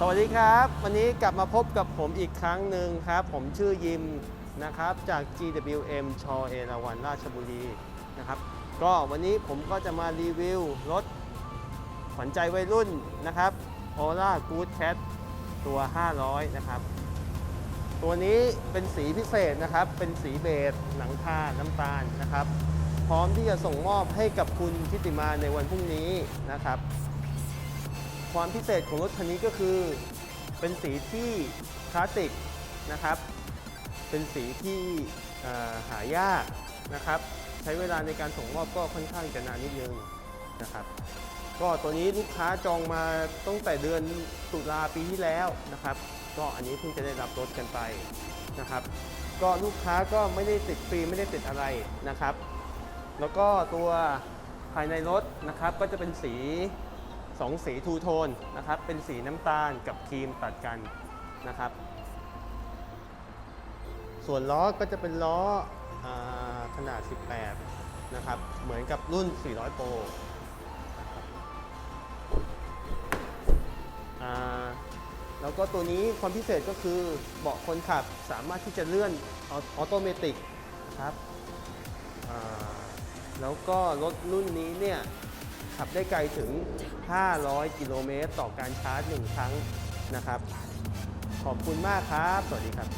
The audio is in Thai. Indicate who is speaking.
Speaker 1: สวัสดีครับ วันนี้กลับมาพบกับผมอีกครั้งหนึ่งครับ ผมชื่อยิมนะครับจาก GWM ชอเอราวันราชบุรีนะครับ ก็วันนี้ผมก็จะมารีวิวรถขวัญใจวัยรุ่นนะครับ Ola Good Cat ตัว 500 นะครับ ตัวนี้เป็นสีพิเศษนะครับ เป็นสีเบจหนังคาน้ำตาลนะครับ พร้อมที่จะส่งมอบให้กับคุณทิติมาในวันพรุ่งนี้นะครับ ความพิเศษของรถคันนี้ก็คือ เป็นสีที่คลาสสิกนะครับ เป็นสีที่หายากนะครับ ใช้เวลาในการส่งมอบก็ค่อนข้างจะนานนิดนึงนะครับ ก็ตัวนี้ลูกค้าจองมาตั้งแต่เดือนตุลาปีที่แล้วนะครับ ก็อันนี้เพิ่งจะได้รับรถกันไปนะครับ ก็ลูกค้าก็ไม่ได้ติดฟรีไม่ได้ติดอะไรนะครับ แล้วก็ตัวภายในรถนะครับก็จะเป็นสี สองสีทูโทนนะครับเป็นสีน้ำตาลกับครีมตัดกันนะครับ ส่วนล้อก็จะเป็นล้ออขนาด 18 นะครับ เหมือนกับรุ่น 400 โปรนะครับอ่าแล้วก็ตัวนี้ความพิเศษก็คือเบาะคนขับสามารถที่จะเลื่อนออโตเมติกนะครับแล้วก็รถรุ่นนี้เนี่ย ขับได้ไกลถึง 500 กิโลเมตร ต่อการชาร์จ 1 ครั้งนะครับ ขอบคุณมากครับ สวัสดีครับ